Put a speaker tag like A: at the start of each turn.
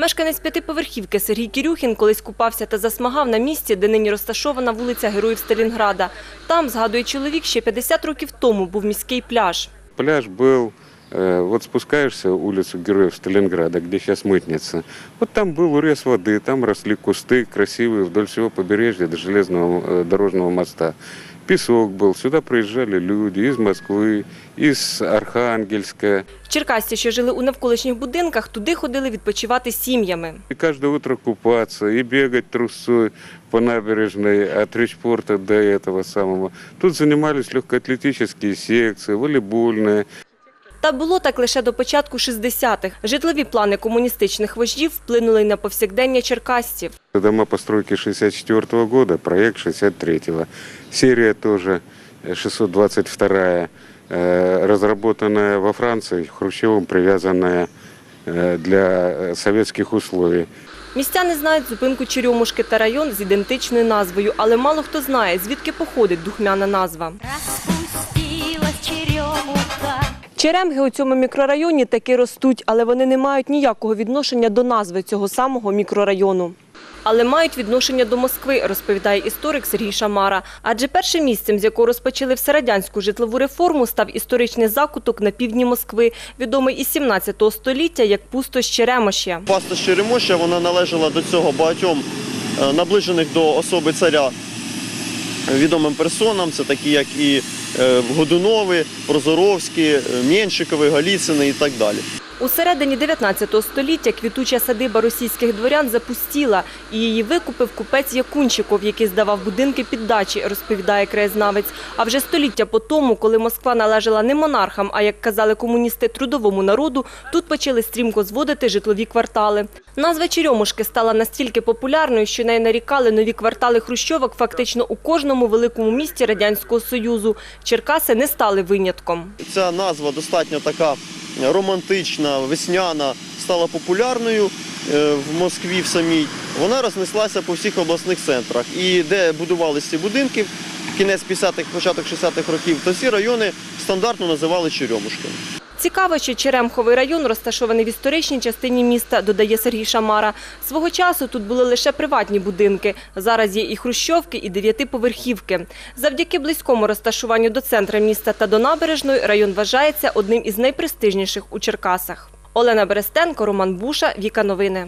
A: Мешканець п'ятиповерхівки Сергій Кірюхін колись купався та засмагав на місці, де нині розташована вулиця Героїв Сталінграда. Там, згадує чоловік, ще 50 років тому був міський пляж.
B: Пляж был, э, вот спускаешься улицу Героев Сталинграда, где сейчас мытница. Вот там был урез воды, там росли кусты красивые вдоль всего побережья до железного э, дорожного моста. Песок был, сюда приезжали люди из Москвы, из Архангельска.
A: Черкасці, що жили у навколишніх будинках, туди ходили відпочивати сім'ями.
B: И каждое утро купаться, и бегать трусцой по набережной от Речпорта до этого самого. Тут занимались легкоатлетические секции, волейбольные.
A: Та було так лише до початку 60-х. Житлові плани комуністичних вождів вплинули й на повсякдення черкасців.
B: Дома постройки 64 года, проект 63-го. Серия тоже э, 622 э, разработанная во Франции, Хрущевым привязанная э, для э, советских условий.
A: Містяни знають зупинку Черемушки та район з ідентичною назвою, але мало хто знає, звідки походить духмяна назва.
C: Распустилась черемуха.
A: Черемги у цьому мікрорайоні таки ростуть, але вони не мають ніякого відношення до назви цього самого мікрорайону. Але мають відношення до Москви, розповідає історик Сергій Шамара. Адже першим місцем, з якого розпочали всерадянську житлову реформу, став історичний закуток на півдні Москви, відомий із 17 століття як пустош Черемошя.
D: Паста Черемоща вона належала до цього багатьом е, наближених до особи царя відомим персонам. Це такі, як і Годунови, Прозоровські, е, Меншикови, Галіцини і так далі.
A: У середині 19 століття квітуча садиба російських дворян запустіла, і її викупив купець Якунчиков, який здавав будинки під дачі, розповідає краєзнавець. А вже століття по тому, коли Москва належала не монархам, а як казали комуністи, трудовому народу, тут почали стрімко зводити житлові квартали. Назва Черемушки стала настільки популярною, що нею нарікали нові квартали хрущовок фактично у кожному великому місті Радянського Союзу. Черкаси не стали винятком.
D: Ця назва достатньо така романтична, весняна, стала популярною е, в Москві в самій. Вона рознеслася по всіх обласних центрах. І де будувалися будинки, кінець 50-х, початок 60-х років, то ці райони стандартно називали Черемушками.
A: Цікаво, що Черемховий район розташований в історичній частині міста, додає Сергій Шамара. Свого часу тут були лише приватні будинки. Зараз є і хрущовки, і дев'ятиповерхівки. Завдяки близькому розташуванню до центра міста та до набережної район вважається одним із найпрестижніших у Черкасах. Олена Берестенко, Роман Буша, Віка Новини.